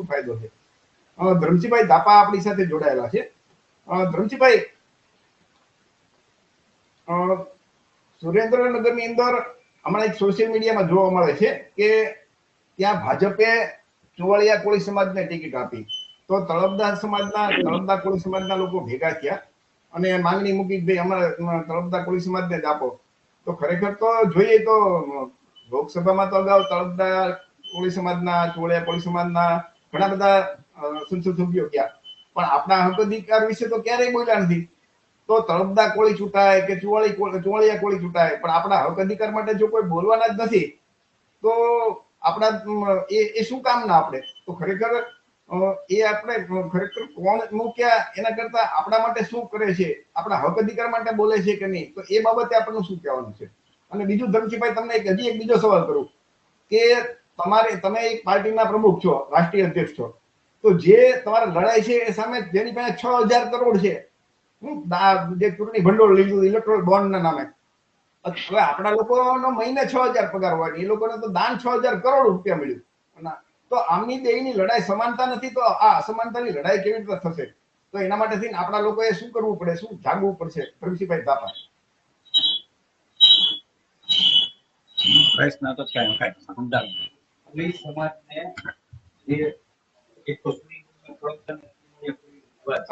શું ફાયદો છે? અ, દાપા આપણી સાથે જોડાયેલા છે. ધરમસિંહભાઈ સુરેન્દ્રનગરની અંદર હમણાં એક સોશિયલ મીડિયામાં જોવા મળે છે કે ત્યાં ભાજપે ચુવાળિયા કોળી સમાજને ટિકિટ આપી. તો તળપદા સમાજના તળપદા કોળી સમાજના લોકો ભેગા થયા અને માંગણી મૂકી ભાઈ અમારે તળપદા કોળી સમાજને જ આપો. તો ખરેખર તો જોઈએ તો લોકસભામાં તો અગાઉ તળપદા કોળી સમાજના ચુવાળિયા કોળી સમાજના ઘણા બધા સભ્યો ગયા. પણ આપણા હક અધિકાર વિશે તો ક્યારેય બોલ્યા નથી. તો તળપદા કોળી છૂટાય કે ચુવાળી ચુવાળિયા કોળી છૂટાય પણ આપણા હક અધિકાર માટે જો કોઈ બોલવાના જ નથી, તો આપણા એ એ શું કામ ના આપણે? તો ખરેખર એ આપણે ખરેખર કોણ મૂક્યા એના કરતા આપણા માટે શું કરે છે? આપણા હક અધિકાર માટે બોલે છે કે નહીં? તો એ બાબતે આપણને શું કહેવાનું છે? અને બીજું ધનજીભાઈ તમને એક હજી એક બીજો સવાલ કરું કે તમારે, તમે એક પાર્ટીના પ્રમુખ છો, રાષ્ટ્રીય અધ્યક્ષ છો. તો જે તમારે લડાઈ છે એ સામે જેની પાસે છ હજાર કરોડ છે જે ચૂંટણી ભંડોળ લીધું ઇલેક્ટ્રોલ બોન્ડ ના નામે. હવે આપણા લોકોનો મહિને છ હજાર પગાર હોય, એ લોકોને તો દાન છ હજાર કરોડ રૂપિયા મળ્યું. તો આમની દેવીની લડાઈ સમાનતા નથી, તો આ અસમાનતાની લડાઈ કેવી રીતે થશે? તો એના માટે થઈને આપણા લોકોએ શું કરવું પડે, શું જાગવું પડશે? ધરમસિંહભાઈ થાપા પ્રશ્ન તો ક્યાંય કાંઈ સમજાવું કોળી સમાજને જે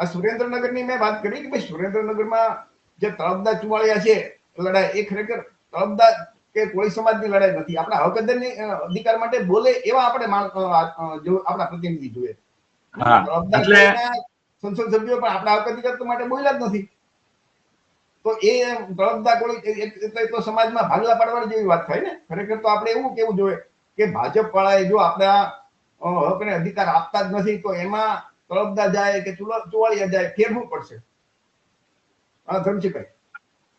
સુરેન્દ્રનગરની મેં વાત કરી કે ભાઈ સુરેન્દ્રનગરમાં જે તળપદા ચુવાળિયા છે લડાઈ એ ખરેખર તળપદા કે કોઈ સમાજની લડાઈ નથી. આપણા હક અધિકારની, અધિકાર માટે બોલે એવા આપણે જો આપણા પ્રતિનિધિ જોઈએ. સંસદ સભ્યો પણ આપણા હક અધિકાર તો માટે બોલ્યા જ નથી. તો એ તળપદા કોળી તો સમાજમાં ભાગલા પાડવાની જેવી વાત થાય ને? ખરેખર તો આપણે એવું કેવું જોઈએ કે ભાજપ વાળાએ જો આપણા અ, હકને અધિકાર આપતા જ નથી તો એમાં તળપદા જાય કે ચુવાળિયા જાય ફેરવું પડશે. હા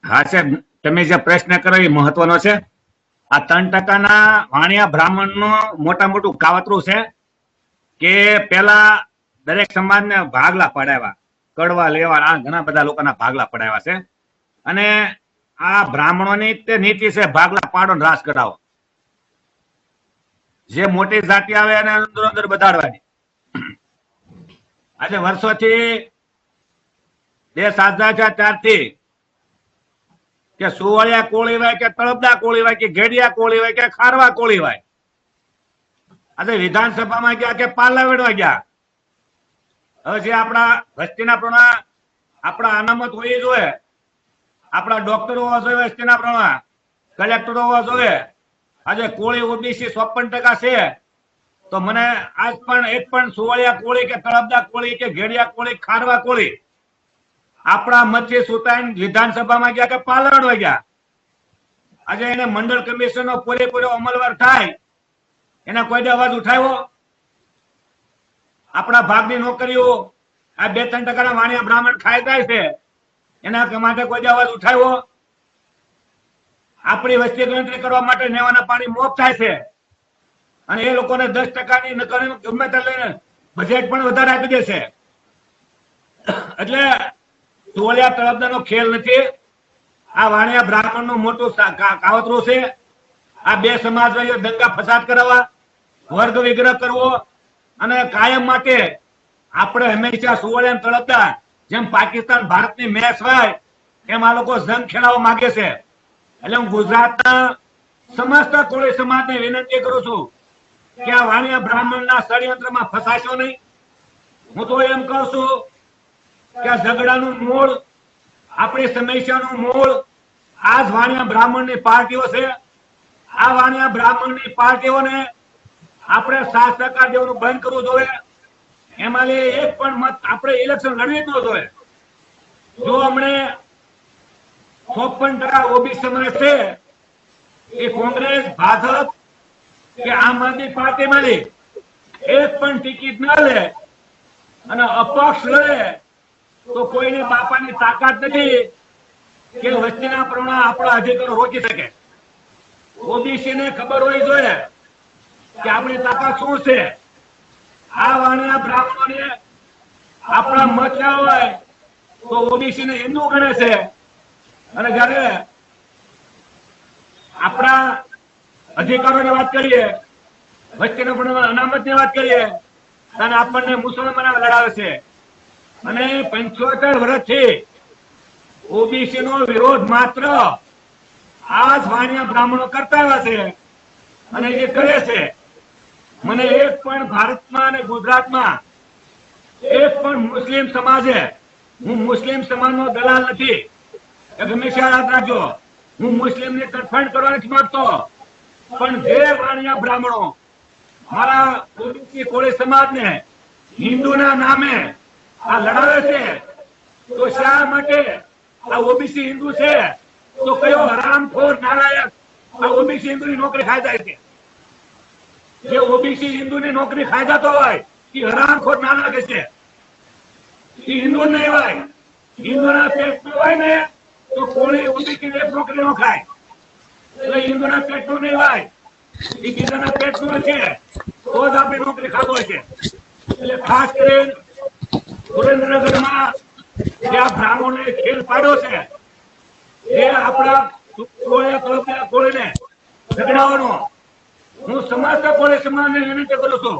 હા સાહેબ તમે જે પ્રશ્ન કર્યો એ મહત્વનો છે. આ ત્રણ ટકાના વાણિયા બ્રાહ્મણનું મોટા મોટું કાવતરું છે કે પેલા દરેક સમાજને ભાગલા પડાવ્યા. કડવા લેવા આ ઘણા બધા લોકોના ભાગલા પડાવ્યા છે. અને આ બ્રાહ્મણોની તે નીતિ છે ભાગલા પાડો ને રાસ કરાવો જે મોટી જાતિ આવે એને અંદર અંદર બધાડવાની. આજે વર્ષોથી દેશ આઝાદ છે ત્યારથી કે સુવાળિયા કોળી હોય કે તળપદા કોળી હોય કે ઘેડિયા કોળી હોય કે ખારવા કોળી હોય આજે વિધાનસભામાં ગયા કે પાર્લામેન્ટમાં ગયા. હવે જે આપણા વસ્તીના પ્રમાણ, આપણા અનામત હોય જોઈએ. આપણા ડોક્ટરો હોવા જોઈએ વસ્તીના પ્રમાણ, કલેક્ટરો હોવા જોઈએ. આજે કોળી ઓબીસી ચોપન ટકા છે. તો મને આજ પણ એક પણ સુવાળિયા કોળી કે તળપદા કોળી કે ઘેડિયા કોળી ખારવા કોળી આપણા મતથી સુતાઈને વિધાનસભામાં ગયા કે પાર્લામેન્ટમાં ગયા આજે એને મંડળ કમિશનનો પૂરેપૂરો અમલવાર થાય. એના કોઈ અવાજ ઉઠાવ્યો? આપણા ભાગની નોકરીઓ આ બે ત્રણ ટકાના વાણિયા બ્રાહ્મણ ખાઈ જાય છે. એના માટે કોઈ અવાજ ઉઠાવ્યો? આપણી વસ્તી ગણતરી કરવા માટે નેવાના પાણી મોફ થાય છે. અને એ લોકોને દસ ટકાની નકર ગમે તે લઈને બજેટ પણ વધારે આપી દેશે. એટલે તોલિયા તળપદાનો ખેલ નથી. આ વાણિયા બ્રાહ્મણનું મોટું કાવતરું છે. આ બે સમાજ દંગા ફસાદ કરાવવા, વર્ગ વિગ્રહ કરવો અને કાયમ માટે આપણે હંમેશા સુવર્ણ તળપદા જેમ પાકિસ્તાન ભારતની મેચ હોય, એમ આ લોકો જંગ ખેલાવવા માંગે છે. એટલે હું ગુજરાતના સમસ્ત કોળી સમાજને વિનંતી કરું છું કે આ વાણિયા બ્રાહ્મણના ષડયંત્રમાં ફસાશો નહીં. હું તો એમ કહું છું કે ઝઘડાનું મૂળ, આપણી સમસ્યાનું મૂળ આ જ વાણિયા બ્રાહ્મણની પાર્ટીઓ છે. આ વાણિયા બ્રાહ્મણની પાર્ટીઓને આપણે સાત ટકા દેવાનું બંધ કરવું જોઈએ. એમાં એક પણ મત આપણે ઇલેક્શન લડવી જ ન જોઈએ. જો હમણે ચોપન ટકા ઓબીસી સમાજ છે. એ કોંગ્રેસ, ભાજપ કે આમ આદમી પાર્ટીમાંથી એક પણ ટિકિટ ન લે અને અપક્ષ લડે તો કોઈને બાપાની તાકાત નથી કે વચ્ચેના પ્રમાણ આપણા અધિકારો રોકી શકે. ઓબીસી ને ખબર હોવી જોઈએ કે આપણી તાકાત શું છે. આ વાણિયા બ્રાહ્મણોને આપણા મત ના હોય તો ઓબીસી ને હિન્દુ ગણે છે. અને જયારે આપણા અધિકારોની વાત કરીએ વસ્તીના પ્રમાણ અનામતની વાત કરીએ અને આપણને મુસલમાન લડાવે છે. અને પંચોતેર વર્ષથી ઓબીસી નો વિરોધ માત્ર આ જ બ્રાહ્મણો કરતા આવ્યા છે અને એ કરે છે. મને એક પણ ભારતમાં અને ગુજરાતમાં એક પણ મુસ્લિમ સમાજે, હું મુસ્લિમ સમાજનો દલાલ નથી. એ હંમેશા યાદ રાખજો? હું મુસ્લિમ ને તરફેણ કરવા નથી માંગતો. પણ જે વાણિયા બ્રાહ્મણો મારા ઓબીસી કોળી સમાજને હિન્દુના નામે આ લડાવે છે, તો શા માટે આ ઓબીસી હિન્દુ છે? તો કયો હરામખોર નાલાયક આ ઓબીસી હિન્દુની નોકરી ખાઈ જાય છે? જે ઓબીસી હિન્દુની નોકરી ખાઈ જતો હોય, એ હરામખોર નાલાયક છે. એ હિન્દુ નહીં હોય. હિન્દુના પેટમાં હોય ને તો ઓબીસી એક નોકરી નો ખાય. એટલે હિન્દુના પેટનું નહીં હોય એ બીજાના પેટનું છે. તો જ આપણે નોકરી ખાતો છે. એટલે ખાસ કરીને સુરેન્દ્રનગરમાં જે આ બ્રાહ્મણોએ ખેલ પાડ્યો છે, એ આપણા કોળીને ઝઘડાવાનો. હું સમસ્ત કોળી સમાજને વિનંતી કરું છું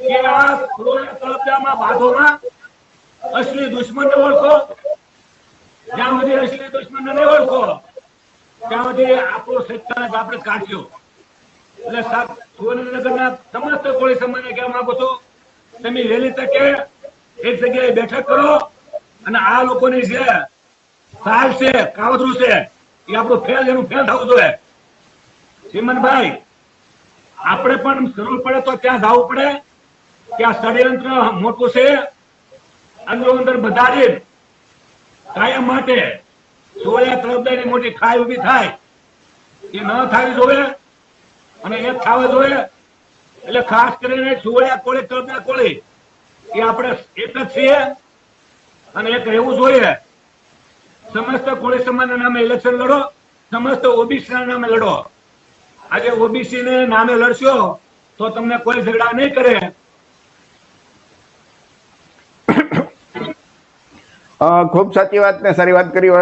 કે આ કોળિયા તળપદામાં બાધોમાં અસલી દુશ્મનને ઓળખો. જ્યાં સુધી અસલી દુશ્મનને નહીં ઓળખો. ત્યાં સુધી આપણો સત્તાને આપણે કાઢ્યો. એટલે સાહેબ ના સમસ્ત કોળી સમાજને કહેવા માંગુ છું, તમે વહેલી તકે એક જગ્યાએ બેઠક કરો અને આ લોકોની જે સાલ છે, કાવતરું છે, એ આપણું ફેલ, એનું ફેલ થવું જોઈએ. શ્રીમનભાઈ આપણે પણ જરૂર પડે તો ત્યાં જવું પડે. ત્યાં ષડયંત્ર મોટું છે. અંદરો અંદર બધારી કાયમ માટે સોળિયા તરફદારી મોટી ખાઈ ઊભી થાય. એ ન થવી જોઈએ અને એ થવા જોઈએ એટલે ખાસ કરીને સુવળિયા કોળી તરફદાર કોળી, એ આપણે એક જ છીએ અને એક રહેવું જોઈએ. સમસ્ત કોળી સમાજના નામે ઇલેક્શન લડો, સમસ્ત ઓબીસી ના નામે લડો. આજે ઓબીસી ને નામે લડશો તો તમને કોઈ ઝઘડા નહીં કરે. ખૂબ સાચી વાત ને સારી વાત કરી